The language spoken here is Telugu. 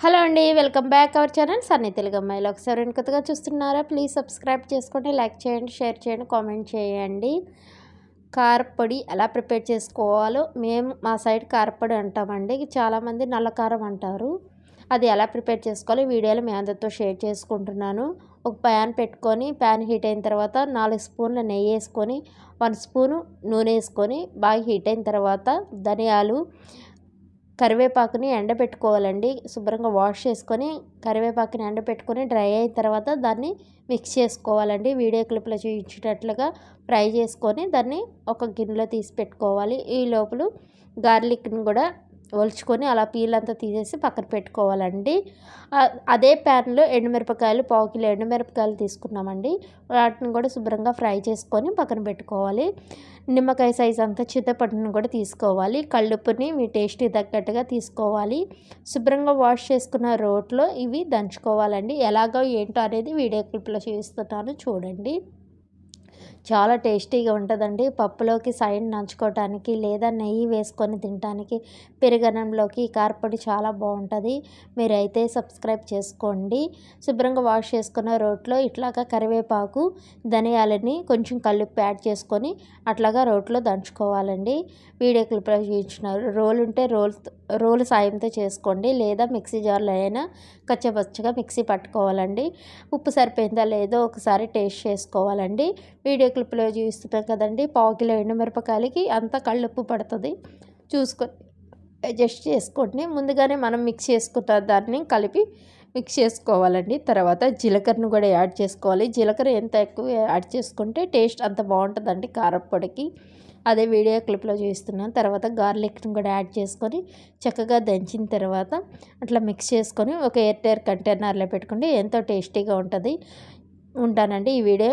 హలో అండి welcome back our channel Sunny Telugu అమ్మాయిలు ఒకసారి కొత్తగా చూస్తున్నారా? ప్లీజ్ సబ్స్క్రైబ్ చేసుకోండి లైక్ చేయండి షేర్ చేయండి కామెంట్ చేయండి. కారపొడి ఎలా ప్రిపేర్ చేసుకోవాలో మేము మా సైడ్ కారపొడి అంటామండి. చాలామంది నల్ల కారం అంటారు. అది ఎలా ప్రిపేర్ చేసుకోవాలో వీడియోలో మీ అందరితో షేర్ చేసుకుంటున్నాను. ఒక ప్యాన్ పెట్టుకొని ప్యాన్ హీట్ అయిన తర్వాత నాలుగు స్పూన్ల నెయ్యి వేసుకొని వన్ స్పూను నూనె వేసుకొని బాగా హీట్ అయిన తర్వాత ధనియాలు కరివేపాకుని ఎండబెట్టుకోవాలండి. శుభ్రంగా వాష్ చేసుకొని కరివేపాకుని ఎండబెట్టుకొని డ్రై అయిన తర్వాత దాన్ని మిక్స్ చేసుకోవాలండి. వీడియో క్లిప్లో చూపించేటట్లుగా ఫ్రై చేసుకొని దాన్ని ఒక గిన్నెలో తీసి పెట్టుకోవాలి. ఈ లోపల గార్లిక్ని కూడా ఒలుచుకొని అలా పీల్ అంతా తీసేసి పక్కన పెట్టుకోవాలండి. అదే ప్యాన్లో ఎండుమిరపకాయలు పావు కిలో ఎండుమిరపకాయలు తీసుకున్నామండి. వాటిని కూడా శుభ్రంగా ఫ్రై చేసుకొని పక్కన పెట్టుకోవాలి. నిమ్మకాయ సైజ్ అంతా చింతపండును కూడా తీసుకోవాలి. కళ్ళుప్పుని మీ టేస్ట్కి తగ్గట్టుగా తీసుకోవాలి. శుభ్రంగా వాష్ చేసుకున్న రోట్లో ఇవి దంచుకోవాలండి. ఎలాగో ఏంటో అనేది వీడియో క్లిప్లో చూపిస్తున్నాను చూడండి. చాలా టేస్టీగా ఉంటుందండి. పప్పులోకి సైడ్ నంచుకోవటానికి లేదా నెయ్యి వేసుకొని తినడానికి పెరుగన్నంలోకి కారపొడి చాలా బాగుంటుంది. మీరైతే సబ్స్క్రైబ్ చేసుకోండి. శుభ్రంగా వాష్ చేసుకున్న రోట్లో ఇట్లాగా కరివేపాకు ధనియాలని కొంచెం కల్లుప్పు యాడ్ చేసుకొని అట్లాగా రోట్లో దంచుకోవాలండి. వీడియో క్లిప్ చూపించినారు రోల్ ఉంటే రోల్ రోల్ సాయంతో చేసుకోండి. లేదా మిక్సీ జార్లో అయినా కచ్చపచ్చగా మిక్సీ పట్టుకోవాలండి. ఉప్పు సరిపోయిందా లేదో ఒకసారి టేస్ట్ చేసుకోవాలండి. వీడియో క్లిప్లో చూస్తున్నాం కదండి. పావు కిలో ఎండుమిరపకాయలకి అంతా కళ్ళుప్పు పడుతుంది. చూసుకొని అడ్జస్ట్ చేసుకోండి. ముందుగానే మనం మిక్స్ చేసుకున్న దాన్ని కలిపి మిక్స్ చేసుకోవాలండి. తర్వాత జీలకర్రను కూడా యాడ్ చేసుకోవాలి. జీలకర్ర ఎంత ఎక్కువ యాడ్ చేసుకుంటే టేస్ట్ అంత బాగుంటుందండి కారప్పొడికి అదే వీడియో క్లిప్లో చూస్తున్నాను తర్వాత గార్లిక్ని కూడా యాడ్ చేసుకొని చక్కగా దంచిన తర్వాత అట్లా మిక్స్ చేసుకొని ఒక ఎయిర్ టైర్ కంటైనర్లో పెట్టుకుంటే ఎంతో టేస్టీగా ఉంటుంది. ఉంటానండి ఈ video.